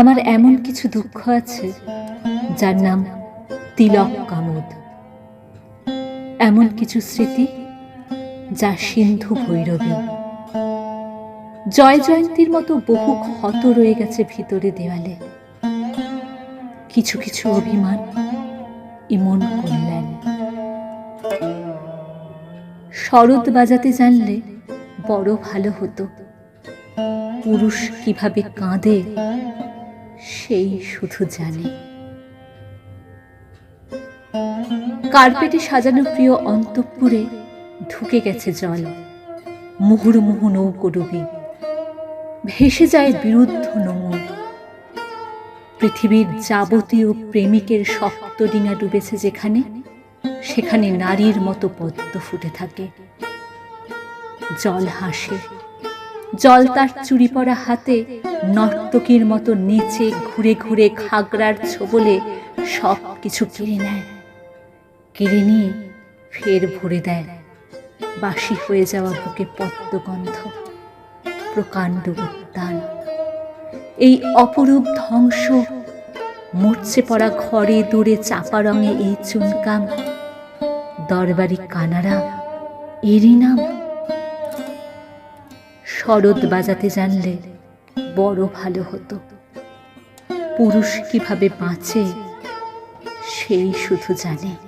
আমার এমন কিছু দুঃখ আছে, যার নাম তিলক কামদ। এমন কিছু স্মৃতি যা সিন্ধু ভৈরবী। জয় জয়ন্তীর মতো বহু ক্ষত রয়ে গেছে ভিতরে দেওয়ালে কিছু কিছু অভিমান ইমন করলেন। শরৎ বাজাতে জানলে বড় ভালো হতো। পুরুষ কীভাবে কাঁদে সেই শুধু জানে। কার্পেটে সাজানো প্রিয় অন্তঃপুরে ঢুকে গেছে জল। মুহুর্মুহু নৌকডুবি ভেসে যায় বিরুদ্ধ নোঙর। পৃথিবীর যাবতীয় প্রেমিকের শক্ত ডিঙা ডুবেছে যেখানে, সেখানে নারীর মতো পদ্ম ফুটে থাকে। জল হাসে। জল তার চুরি পরা হাতে নর্তকীর মতো নেচে ঘুরে ঘুরে খাগড়ার ছোবলে সব কিছু কেড়ে নেয়। কেড়ে নিয়ে ফের ভরে দেয়। বাসি হয়ে যাওয়া বুকে পদ্মগন্ধ প্রকাণ্ড উদ্যান এই অপরূপ ধ্বংস মরচে পড়া ঘরে দূরে চাপা রঙে এই চুনকাম। দরবারি কানারা এরই নাম। শরৎ বাজাতে জানলে বড় ভালো হতো। পুরুষ কীভাবে বাঁচে সেই শুধু জানে।